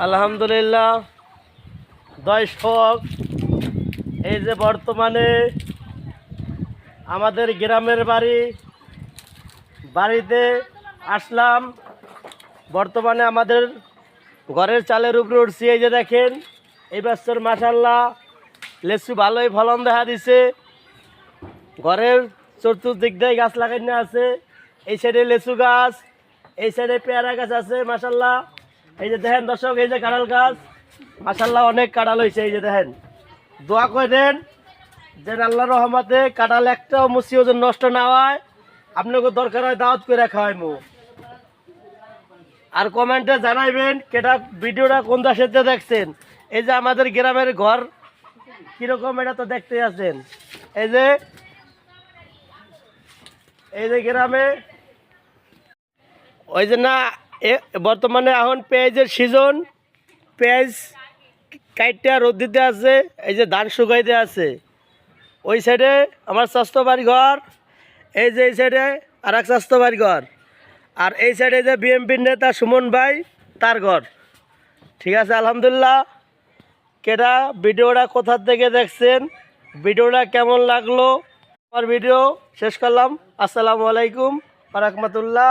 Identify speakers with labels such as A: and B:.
A: আলহামদুলিল্লাহ দর্শক এই যে বর্তমানে আমাদের গ্রামের বাড়ি, বাড়িতে আসলাম। বর্তমানে আমাদের ঘরের চালের উপরে উঠছি, এই যে দেখেন, এই বছর মাসাল্লাহ লেচু ভালোই ফলন দেখা দিছে। ঘরের চতুর্দিক দিয়ে গাছ লাগানো আছে, এই সাইডে লেচু গাছ, এই সাইডে পেয়ারা গাছ আছে মাসাল্লাহ এই যে দেখেন দর্শক, এই যে কাঁঠাল গাছ মাসাল্লাহ অনেক কাঁড়াল হয়েছে এই যে দেখেন। দোয়া করে দেন যে আল্লাহ রহমাতে কাঁঠাল একটাও মুসি ওজন নষ্ট না হয়। আপনাকে দরকার হয় দাওয়াত করে খাওয়াই মু আর কমেন্টে জানাইবেন কেটা ভিডিওটা কোন দেশেতে দেখছেন। এই যে আমাদের গ্রামের ঘর, কীরকম এটা তো দেখতে আছেন। এই যে এই যে গ্রামে, ওই যে না বর্তমানে এখন পেঁয়াজের সিজন পেঁয়াজ কাইটটা রোদ দিতে আছে, এই যে ধান শুকাইতে আছে। ওই সাইডে আমার স্বাস্থ্য বাড়ি ঘর এই যে এই সাইডে আর এক স্বাস্থ্য বাড়ি ঘর আর এই সাইডে যে বিএমপির নেতা সুমন ভাই, তার ঘর। ঠিক আছে, আলহামদুলিল্লাহ। কেটা ভিডিওটা কোথা থেকে দেখছেন? ভিডিওটা কেমন লাগল? আমার ভিডিও শেষ করলাম। আসসালামু আলাইকুম রহমতুল্লাহ।